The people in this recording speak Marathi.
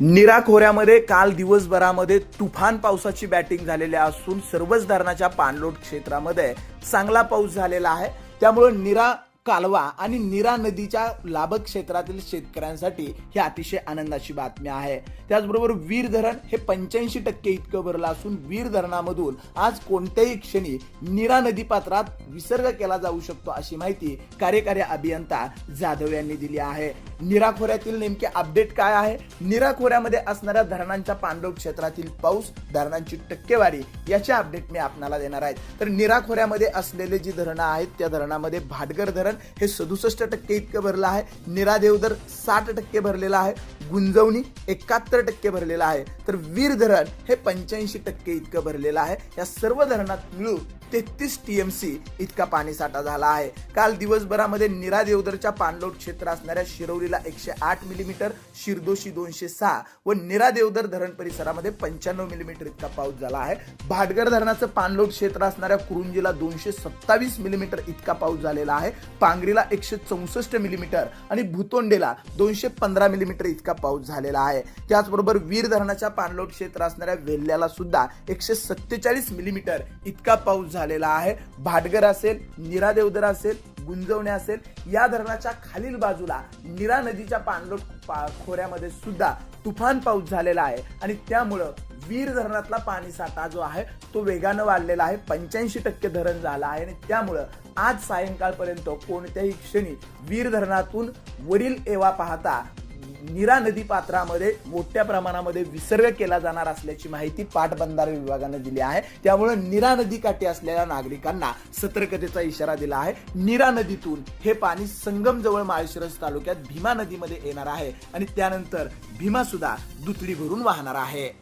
निरा खोऱ्यामध्ये काल दिवसभरामध्ये तुफान पावसाची बॅटिंग झालेली असून सर्वच धरणाच्या पाणलोट क्षेत्रामध्ये चांगला पाऊस झालेला आहे. त्यामुळं निरा कालवा आणि निरा नदीच्या लाभक क्षेत्रातील शेतकऱ्यांसाठी ही अतिशय आनंदाची बातमी आहे. त्याचबरोबर वीर धरण हे पंच्याऐंशी टक्के इतकं भरलं असून वीर धरणामधून आज कोणत्याही क्षणी निरा नदी पात्रात विसर्ग केला जाऊ शकतो अशी माहिती कार्यकारी अभियंता जाधव यांनी दिली आहे. निरा खोऱ्यातील नेमके अपडेट काय आहे? निरा खोऱ्यामध्ये असणाऱ्या धरणांच्या पाणलोट क्षेत्रातील पाऊस धरणांची टक्केवारी याचे अपडेट मी आपणाला देणार आहेत तर निरा खोऱ्यामध्ये असलेले जी धरणं आहेत त्या धरणामध्ये भाटगर धरण हे सदुसष्ट टक्के इतकं भरलं आहे. निरा देवधर साठ टक्के भरलेलं आहे. गुंजवणी एकाहत्तर टक्के भरलेलं आहे. तर वीर धरण हे पंच्याऐंशी टक्के इतकं भरलेलं आहे. या सर्व धरणात मिळून तेहतीस टीएमसी इतका पाणीसाठा झाला आहे. काल दिवसभरामध्ये निरा देवदरच्या पाणलोट क्षेत्र असणाऱ्या शिरवलीला एकशे आठ मिलीमीटर शिरदोशी दोनशे सहा व निरा देवदर धरण परिसरामध्ये पंच्याण्णव मिलीमीटर इतका पाऊस झाला आहे. भाटगर धरणाचं पाणलोट क्षेत्र असणाऱ्या कुरुंजीला दोनशे सत्तावीस मिलीमीटर इतका पाऊस झालेला आहे. पांगरीला एकशे चौसष्ट मिलीमीटर आणि भूतोंडेला दोनशे पंधरा मिलीमीटर इतका पाऊस झालेला आहे. त्याचबरोबर वीर धरणाच्या पाणलोट क्षेत्र असणाऱ्या वेल्ल्याला सुद्धा एकशे सत्तेचाळीस मिलीमीटर इतका पाऊस झालेला आहे. भाटगर असेल निरा देवधर असेल गुंजवणे असेल या धरणाच्या खालील बाजूला निरा नदीच्या पाणलोट पा- खोऱ्यामध्ये सुद्धा तुफान पाऊस झालेला आहे. आणि त्यामुळं वीर धरणातला पाणी साठा जो आहे तो वेगानं वाढलेला आहे. पंच्याऐंशी टक्के धरण झालं आहे. आणि त्यामुळं आज सायंकाळपर्यंत कोणत्याही क्षणी वीर धरणातून वरील एवा पाहता निरा नदी पात्रामध्ये मोठ्या प्रमाणामध्ये विसर्ग केला जाणार असल्याची माहिती पाटबंधारे विभागानं दिली आहे. त्यामुळे निरा नदी काठी असलेल्या नागरिकांना सतर्कतेचा इशारा दिला आहे. निरा नदीतून हे पाणी संगम जवळ माळशिरस तालुक्यात भीमा नदीमध्ये येणार आहे आणि त्यानंतर भीमा सुद्धा दुथडी भरून वाहणार आहे.